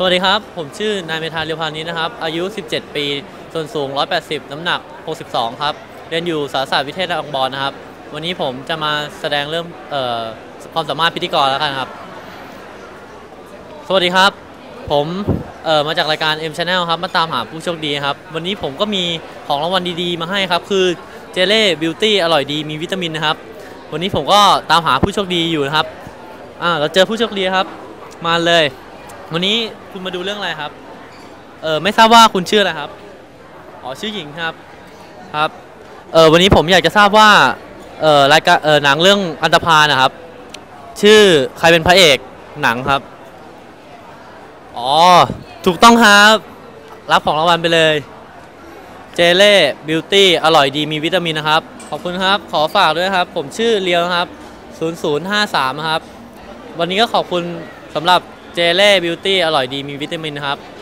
สวัสดีครับ ผมชื่อนายเมธาเรียวพานิชนะครับ อายุ 17 ปี ส่วนสูง 180 น้ำหนัก 62 ครับ เรียนอยู่สารศาสตร์วิเทศอังบอลนะครับ วันนี้ผมจะมาแสดงเรื่องออความสามารถพิธีกรแล้วกันครับ สวัสดีครับ ผมมาจากรายการ M Channel ครับ มาตามหาผู้โชคดีครับ วันนี้ผมก็มีของรางวัลดีๆ มาให้ครับ คือเจเล่บิวตี้อร่อยดี มีวิตามินนะครับ วันนี้ผมก็ตามหาผู้โชคดีอยู่นะครับ อ่า เราเจอผู้โชคดีครับ มาเลย วันนี้คุณมาดูเรื่องอะไรครับ เออไม่ทราบว่าคุณชื่ออะไรครับ อ๋อชื่อหญิงครับ ครับ เออวันนี้ผมอยากจะทราบว่า เออรายการ เออหนังเรื่องอันตพาลนะครับ ชื่อใครเป็นพระเอกหนังครับ อ๋อ ถูกต้องครับ รับของรางวัลไปเลย เจเล่บิวตี้ อร่อยดีมีวิตามินนะครับ ขอบคุณครับ ขอฝากด้วยครับ ผมชื่อเลียวครับ 0053 ครับ วันนี้ก็ขอบคุณสำหรับ เจเล่บิวตี้อร่อยดีมีวิตามินครับ